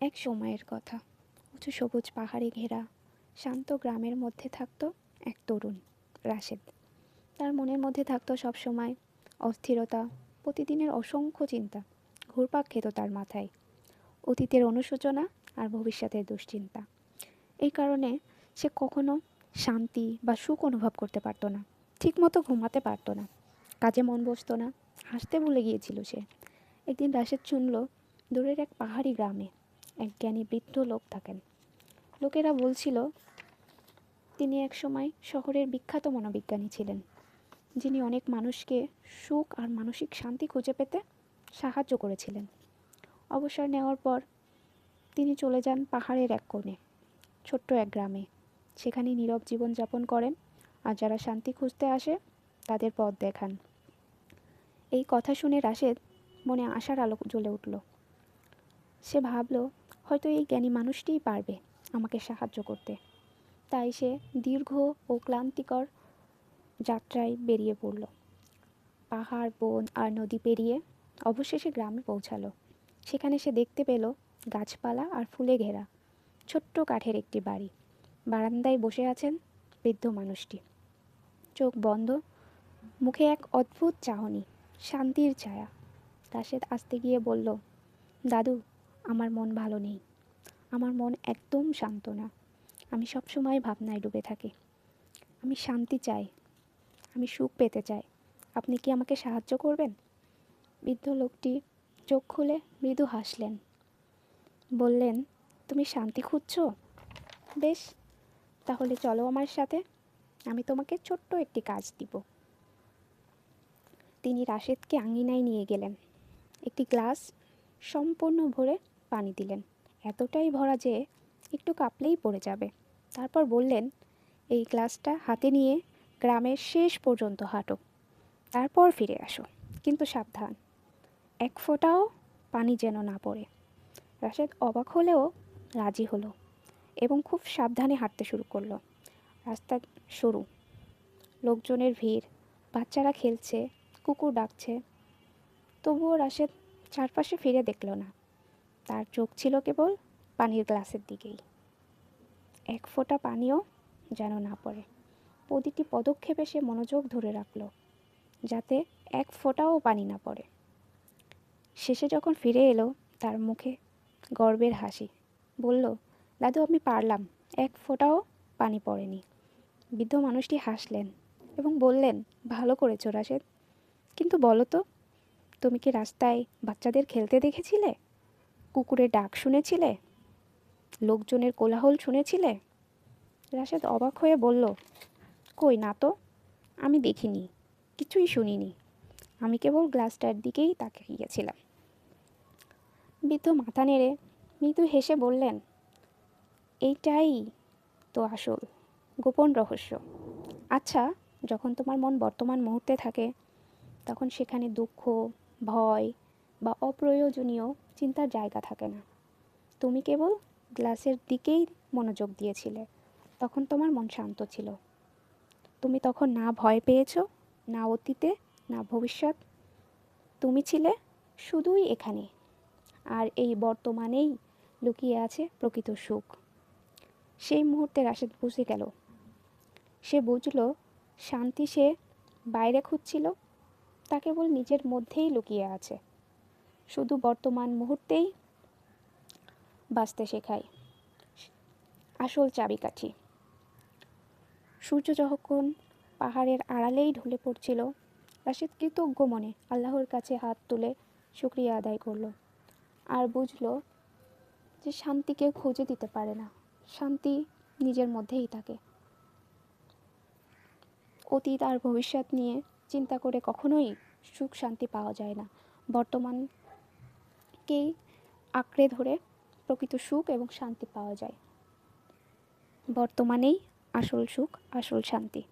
এক সময়ের কথা। উঁচু সবুজ পাহাড়ে ঘেরা, শান্ত গ্রামের মধ্যে থাকত এক তরুণ, রাশেদ। তার মনের মধ্যে থাকতো সবসময় অস্থিরতা, প্রতিদিনের অসংখ্য চিন্তা, ঘুরপাক খেত তার মাথায়, অতীতের অনুশোচনা আর ভবিষ্যতের দুশ্চিন্তা। এই কারণে সে কখনো শান্তি বা সুখ অনুভব করতে পারতো না, ঠিকমতো ঘুমাতে পারতো না, কাজে মন বসতো না, হাসতে ভুলে গিয়েছিল সে। একদিন রাশেদ শুনল, দূরের এক পাহাড়ি গ্রামে এক জ্ঞানী বৃদ্ধ লোক থাকেন। লোকেরা বলছিল, তিনি একসময় শহরের বিখ্যাত মনোবিজ্ঞানী ছিলেন, যিনি অনেক মানুষকে সুখ আর মানসিক শান্তি খুঁজে পেতে সাহায্য করেছিলেন। অবসর নেওয়ার পর তিনি চলে যান পাহাড়ের এক কোণে, ছোট্ট এক গ্রামে। সেখানে নীরব জীবনযাপন করেন আর যারা শান্তি খুঁজতে আসে, তাদের পথ দেখান। এই কথা শুনে রাশেদ মনে আশার আলো জ্বলে উঠল। সে ভাবল হয়তো এই জ্ঞানী মানুষটিই পারবে আমাকে সাহায্য করতে। তাই সে দীর্ঘ ও ক্লান্তিকর যাত্রায় বেরিয়ে পড়ল। পাহাড়, বন আর নদী পেরিয়ে অবশেষে গ্রামে পৌঁছালো। সেখানে সে দেখতে পেল গাছপালা আর ফুলে ঘেরা ছোট্ট কাঠের একটি বাড়ি। বারান্দায় বসে আছেন বৃদ্ধ মানুষটি। চোখ বন্ধ, মুখে এক অদ্ভুত চাহনি, শান্তির ছায়া। রাশেদ আসতে গিয়ে বলল, দাদু, আমার মন ভালো নেই। আমার মন একদম শান্ত না আমি সবসময় ভাবনায় ডুবে থাকি। আমি শান্তি চাই। আমি সুখ পেতে চাই। আপনি কি আমাকে সাহায্য করবেন? বৃদ্ধ লোকটি চোখ খুলে মৃদু হাসলেন। বললেন, তুমি শান্তি খুঁজছো? বেশ, তাহলে চলো আমার সাথে। আমি তোমাকে ছোট্ট একটি কাজ দিব। তিনি রাশেদকে আঙিনায় নিয়ে গেলেন। একটি গ্লাস সম্পূর্ণ ভরে পানি দিলেন। এতটাই ভরা যে একটু কাঁপলেই পড়ে যাবে। তারপর বললেন, এই গ্লাসটা হাতে নিয়ে গ্রামের শেষ পর্যন্ত হাঁটো। তারপর ফিরে আসো, কিন্তু সাবধান। এক ফোঁটাও পানি যেন না পড়ে। রাশেদ অবাক হলেও রাজি হলো এবং খুব সাবধানে হাঁটতে শুরু করল। রাস্তা সরু। লোকজনের ভিড়। বাচ্চারা খেলছে, কুকুর ডাকছে। তবুও রাশেদ চারপাশে ফিরে দেখল না। তার চোখ ছিল কেবল পানির গ্লাসের দিকেই। এক ফোঁটা পানিও যেন না পড়ে। প্রতিটি পদক্ষেপে সে মনোযোগ ধরে রাখল, যাতে এক ফোঁটাও পানি না পড়ে। শেষে যখন ফিরে এলো, তার মুখে গর্বের হাসি। বলল, দাদু, আমি পারলাম। এক ফোঁটাও পানি পড়েনি। বৃদ্ধ মানুষটি হাসলেন এবং বললেন, ভালো করেছ রাশেদ। কিন্তু বলো তো, তুমি কি রাস্তায় বাচ্চাদের খেলতে দেখেছিলে? কুকুরের ডাক শুনেছিলে? লোকজনের কোলাহল শুনেছিলে? রাশেদ অবাক হয়ে বলল, কই না তো? আমি দেখিনি, কিছুই শুনিনি। আমি কেবল গ্লাসটার দিকেই তাকিয়েছিলাম। বৃদ্ধ মাথা নেড়ে মৃদু হেসে বললেন, এইটাই তো আসল, গোপন রহস্য। আচ্ছা যখন তোমার মন বর্তমান মুহূর্তে থাকে, তখন সেখানে দুঃখ, ভয় বা অপ্রয়োজনীয় চিন্তার জায়গা থাকে না। তুমি কেবল গ্লাসের দিকেই মনোযোগ দিয়েছিলে, তখন তোমার মন শান্ত ছিল। তুমি তখন না ভয় পেয়েছ, না অতীতে, না ভবিষ্যৎ। তুমি ছিলে শুধুই এখানে, আর এই বর্তমানেই লুকিয়ে আছে প্রকৃত সুখ। সেই মুহূর্তে রাশেদ বুঝে গেল। সে বুঝল, শান্তি সে বাইরে খুঁজছিল, তা কেবল নিজের মধ্যেই লুকিয়ে আছে। শুধু বর্তমান মুহূর্তেই বাঁচতে শেখায়। আসল চাবিকাঠি। সূর্য যখন পাহাড়ের আড়ালেই ঢলে পড়ছিল, রাশিদ কৃতজ্ঞ মনে আল্লাহর কাছে হাত তুলে শুক্রিয়া আদায় করল। আর বুঝলো যে শান্তি কেউ খুঁজে দিতে পারে না। শান্তি নিজের মধ্যেই থাকে। অতীত আর ভবিষ্যৎ নিয়ে চিন্তা করে কখনোই সুখ শান্তি পাওয়া যায় না। বর্তমানকেই আঁকড়ে ধরে প্রকৃত সুখ এবং শান্তি পাওয়া যায়। বর্তমানেই আসল সুখ আসল শান্তি।